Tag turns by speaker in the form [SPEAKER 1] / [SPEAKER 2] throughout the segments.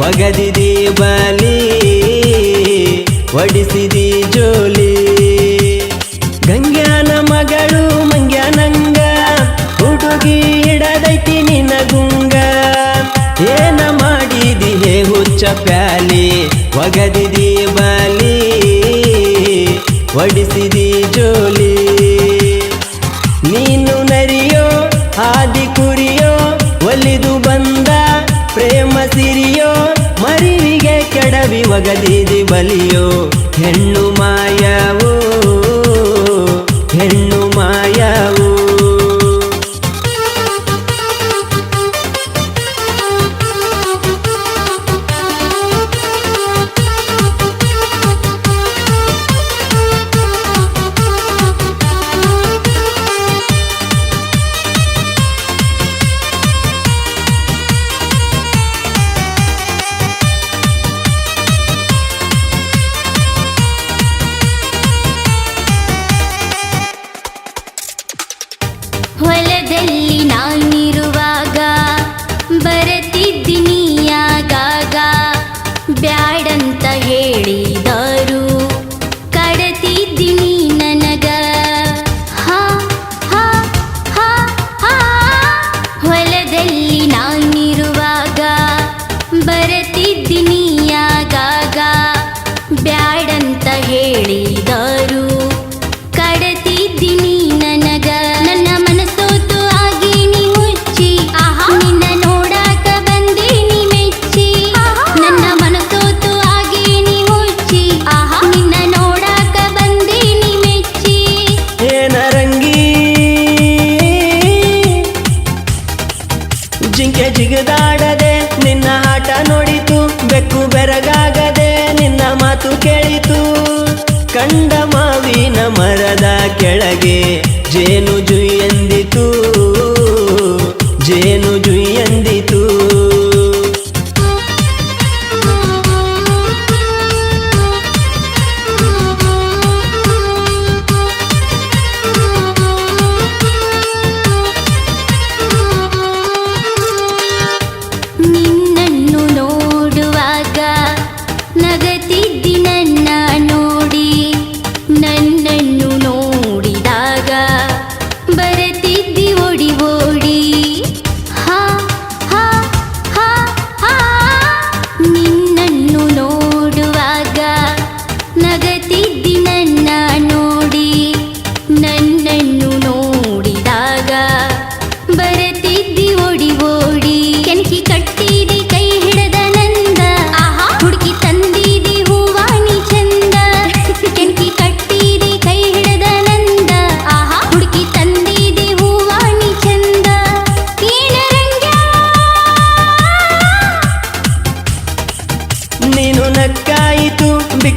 [SPEAKER 1] ಒಗದಿದಿ ಬಲಿ, ಒಡಿಸಿದಿ ಜೋಲಿ. ಗಂಗ್ಯಾನ ಮಗಳು ಮಂಗ್ಯಾನಂಗ, ಹುಡುಗಿ ನಿನ್ನ ನಿನಗುಂಗ ಏನ ಮಾಡಿದಿ ಹೇ ಹುಚ್ಚ ಪ್ಯಾಲಿ, ಒಗದಿದಿ ಬಲಿ, ಒಡಿಸಿದಿ ಜೋಲಿ. ನೀನು ನರಿಯೋ, ಹಾದಿ ಕುರಿಯೋ, ಒಲಿದು ಬಂದ ಪ್ರೇಮ ಸಿರಿಯೋ ಎಡವಿ ಒಗದಿದಿ ಬಲಿಯೋ ಹೆಣ್ಣು ಮಾಯವೋ ಹೆಣ್ಣು ಮಾಯವೋ.
[SPEAKER 2] ನನಗೆ
[SPEAKER 1] ಜೇನು ಜು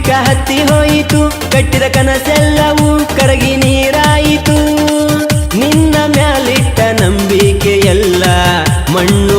[SPEAKER 1] ಚಿಕ್ಕ ಹತ್ತಿ ಹೋಯಿತು ಕಟ್ಟಿದ ಕನಸೆಲ್ಲವೂ ಕರಗಿ ನೀರಾಯಿತು. ನಿನ್ನ ಮ್ಯಾಲಿಟ್ಟ ನಂಬಿಕೆಯೆಲ್ಲ ಮಣ್ಣು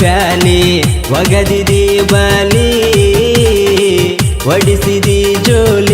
[SPEAKER 1] ಕಾಲಿ ಒಗದಿದಿ ಬಲಿ ಒಡಿಸಿದಿ ಜೋಲಿ.